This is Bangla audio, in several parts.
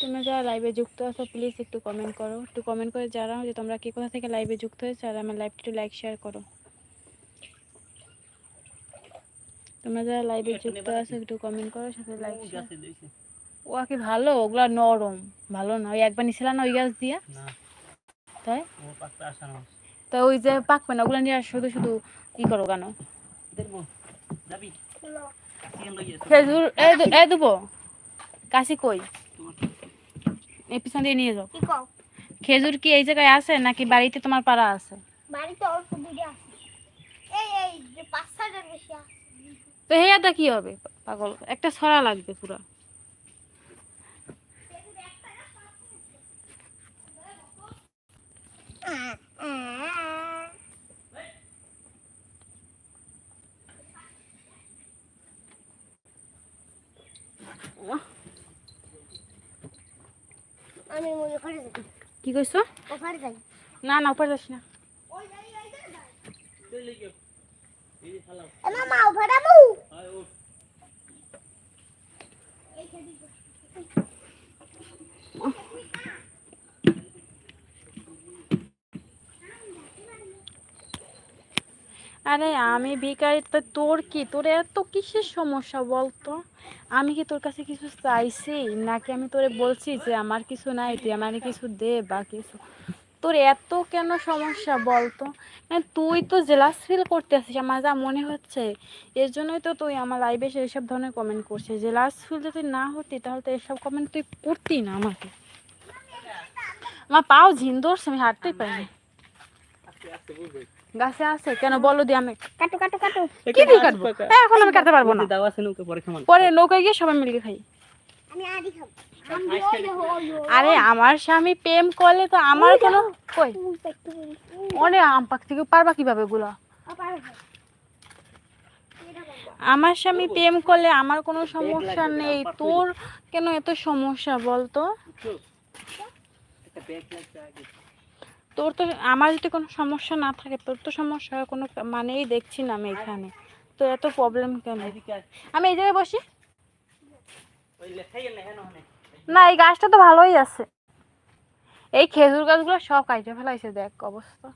তোমরা যারা লাইভে যুক্ত আছো প্লিজ একটু কমেন্ট করো। একটু কমেন্ট করে জানাও যে তোমরা কে কোথা থেকে লাইভে যুক্ত হয়েছো আর আমার লাইভটা একটু লাইক শেয়ার করো। তোমরা যারা লাইভে যুক্ত আছো একটু কমেন্ট করো সাথে লাইক শেয়ার ও কি ভালো ওগুলা নরম। ভালো না ওই একবার নিছিলাম না ওই গাছ দিয়া? তাই? তা ওই যে পাকবে না ওগুলা নিয়ে আর শুধু শুধু ই করো কেন? খেজুর এ দেবো। কাশি কই? এই পিছন দিয়ে নিয়ে যাও। কি কও? খেজুর কি এই জায়গায় আছে নাকি বাড়িতে তোমার পাড়া আছে? বাড়িতে অল্প দূরে আছে। এই এই যে পাঁচ ছয়টার বেশি আছে। তো হেয়াটা কি হবে? পাগল। একটা ছড়া লাগবে পুরো। আমি মনে করে যাই। কি কইছো? ওখানে যাই। না না ওপারে যাস না। তুই যাই যাই এই হালাও এ মামা ওখানে মু এই ও আরে আমি ভিকারি তো তোর কি? তোর এত কিসের সমস্যা বলতো? আমি কি তোর কাছে কিছু চাইছি? নাকি আমি তোরে বলছি যে আমার কিছু নাই, তুই আমার কিছু দে বা কিছু? তোর এত কেন সমস্যা বলতো? মানে তুই তো জেলাস ফিল করতে আসিস, আমার যা মনে হচ্ছে। এর জন্যই তো তুই আমার লাইভে এসে এইসব ধরনের কমেন্ট করছিস। জেলাস ফিল যদি না হতি, তাহলে তো এসব কমেন্ট তুই করতি না আমাকে। আমার পাও ঝিন ধরছে, আমি হাঁটতেই পারি গাছে আছে কেন বলো দি আমি। কাটো কাটো কাটো। কি দিয়ে কাটবো? এখন আমি কাটতে পারব না। দাও আছে নৌকে পরে খামান পরে নৌকায় গিয়ে সবাই মিলে খাই। আমি আদি খাব। আরে আমার স্বামী প্রেম করলে তো আমার কোনো কই? অনেক আম পাক থেকে পারবা কীভাবে গুলা আমার স্বামী প্রেম করলে আমার কোনো সমস্যা নেই। তোর কেন এত সমস্যা বলতো? তোর তো আমার যদি কোনো সমস্যা না থাকে, তোর তো সমস্যা হয়, কোনো মানেই দেখছি না আমি এখানে। তো এত প্রবলেম কেন? আমি এই জায়গায় বসি। না না, এই গাছটা তো ভালোই আছে। এই খেজুর গাছগুলো সব কাইটে ফেলাইছে, দেখ অবস্থা।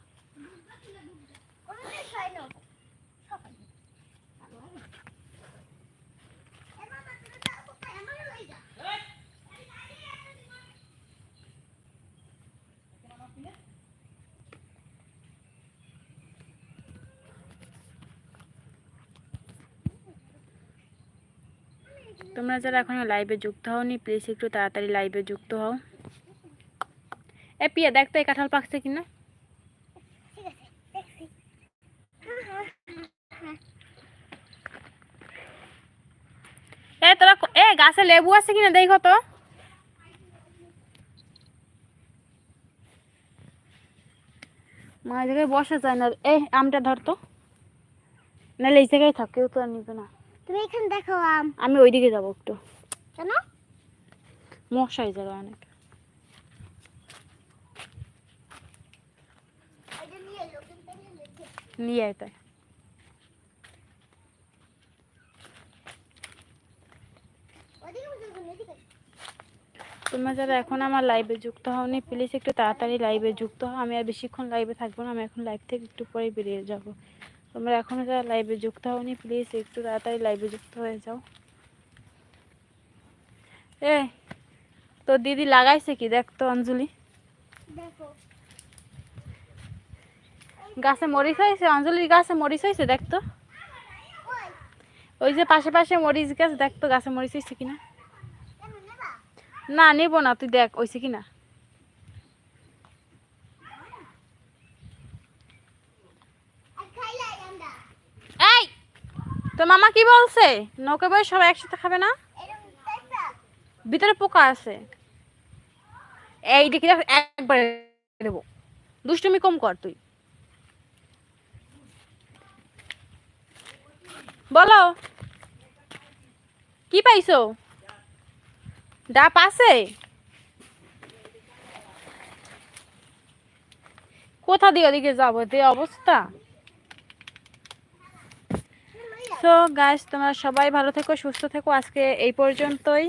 তোমরা যারা এখনও লাইভে যুক্ত হওনি প্লিজ একটু তাড়াতাড়ি লাইভে যুক্ত হও। এ পিয়া, দেখ তো এই কাঁঠাল পাকছে কিনা। এ, তোরা এ, গাছে লেবু আছে কিনা, দেখো তো। মা বসা যায় না। এ, আমটা ধর তো। নাহলে এই জায়গায় থাক, কেউ তো আর নিবে না। তুমি এখানে দেখো আম। আমি ওইদিকে যাব একটু। কেন? মশা এই জায়গায় অনেক। নিয়ে আয় তাই। তোমরা যারা এখন আমার লাইভে যুক্ত হওনি প্লিজ একটু তাড়াতাড়ি লাইভে যুক্ত হও। আমি আর বেশিক্ষণ লাইভে থাকব না আমি এখন লাইভ থেকে একটু পরেই বেরিয়ে যাব। তোমরা এখনও যারা লাইভে যুক্ত হওনি প্লিজ একটু তাড়াতাড়ি লাইভে যুক্ত হয়ে যাও। এ তোর দিদি লাগাইছে কি? দেখ তো অঞ্জলি। দেখো। গাছে মরিচ হয়েছে? অঞ্জলির গাছে মরিচ হয়েছে? দেখ তো। ওই যে পাশে পাশে মরিচ গাছ দেখ তো গাছে মরিচ হয়েছে কিনা। না নেব না তুই দেখ হয়েছে কিনা এই তো মামা কি বলছে? নৌকা বই সবাই একসাথে খাবে না? ভিতরে পোকা আছে। এই দেখি, একবার দেবো। দুষ্টুমি কম কর তুই। বলো। কি পাইছো? ডাব আছে? কোথা দিয়ে ওদিকে যাব? যে অবস্থা। তো গাছ তোমরা সবাই ভালো থেকো সুস্থ থেকো। আজকে এই পর্যন্তই।